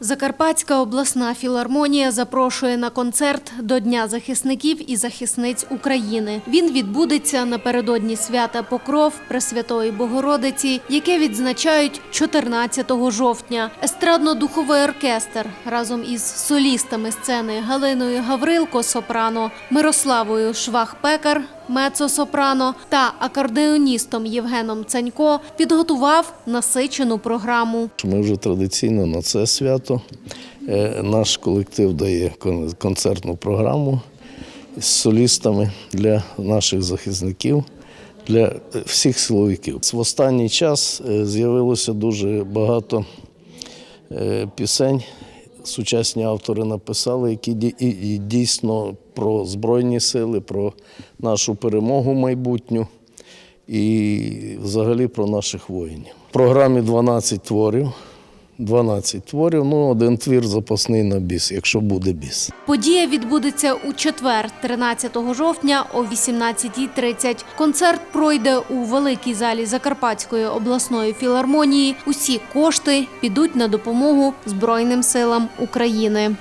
Закарпатська обласна філармонія запрошує на концерт до Дня захисників і захисниць України. Він відбудеться напередодні свята Покров Пресвятої Богородиці, яке відзначають 14 жовтня. Естрадно-духовий оркестр разом із солістами сцени Галиною Гаврилко Сопрано, Мирославою Швах-Пекар мецо-сопрано та акордеоністом Євгеном Цанько підготував насичену програму. Ми вже традиційно на це свято. е, Наш колектив дає концертну програму з солістами для наших захисників, для е, всіх силовиків. В останній час е, з'явилося дуже багато пісень. Сучасні автори написали, які дійсно про Збройні сили, про нашу перемогу майбутню і взагалі про наших воїнів. В програмі 12 творів. 12 творів, ну один твір запасний на біс, якщо буде біс. Подія відбудеться у четвер, 13 жовтня о 18.30. Концерт пройде у великій залі Закарпатської обласної філармонії. Усі кошти підуть на допомогу Збройним силам України.